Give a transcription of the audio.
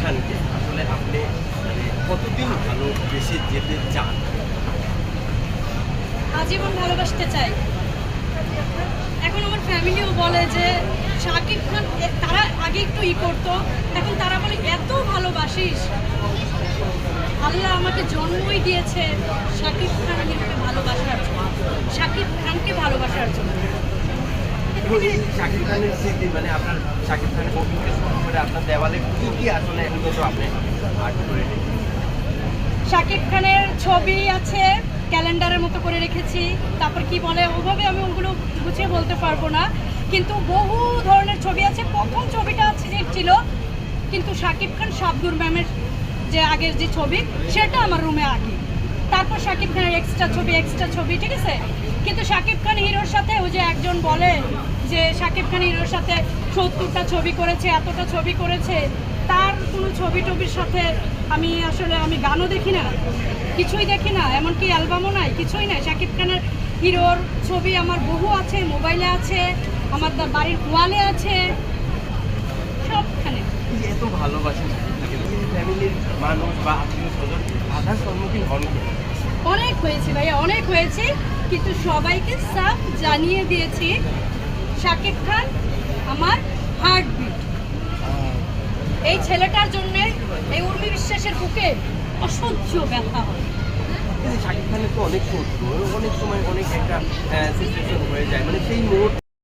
খানকে আসলে আপনি মানে কতদিন যেতে চান? আজীবন ভালোবাসতে চাই। এখন আমার ফ্যামিলিও বলে যে, শাকিব খান তারা আগে একটু ই করতো, এখন তারা বলে, এত ভালোবাসিস। আল্লাহ আমাকে জন্মই দিয়েছে শাকিব খানকে ভালোবাসার জন্য শাকিব খানকে ভালোবাসার জন্য এবং এই শাকিব খানের স্মৃতি মানে শাকিব খানের ছবি আছে, ক্যালেন্ডারের মতো করে রেখেছি। তারপর কি বলে, ওভাবে আমি ওগুলো গুছিয়ে বলতে পারব না। কিন্তু বহু ধরনের ছবি আছে। প্রথম ছবিটা আছে যে ছিল, কিন্তু শাকিব খান শাবদুর ম্যামের যে আগের যে ছবি, সেটা আমার রুমে আগে। তারপর শাকিব খানের এক্সট্রা ছবি এক্সট্রা ছবি, ঠিক আছে? কিন্তু শাকিব খান হিরোর সাথে ওই যে একজন বলে যে শাকিব খান হিরোর সাথে সত্তরটা ছবি করেছে এতটা ছবি করেছে তার কোনো ছবি টবির সাথে আমি আসলে আমি গানও দেখি না কিছুই দেখি না এমনকি অ্যালবামও নাই কিছুই নাই। শাকিব খানের হিরোর ছবি আমার বহু আছে মোবাইলে আছে আমার বাড়ির ওয়ালে আছে সবখানে। এত ভালোবাসেন শাকিব খানকে এই ফ্যামিলির মানুষ বা আত্মীয় স্বজন বাধার সম্মুখীন হন অনেক হয়েছে ভাইয়া অনেক হয়েছে কিন্তু সবাইকে সাফ জানিয়ে দিয়েছি শাকিব খান, আমার হার্টবিট এই ছেলেটার জন্যে এই উর্মি বিশ্বাসের বুকে অসহ্য ব্যথা হয়। শাকিব খানের তো অনেক শত্রু, অনেক সময় অনেক একটা সিচুয়েশন হয়ে যায়। মানে সেই মুহূর্তে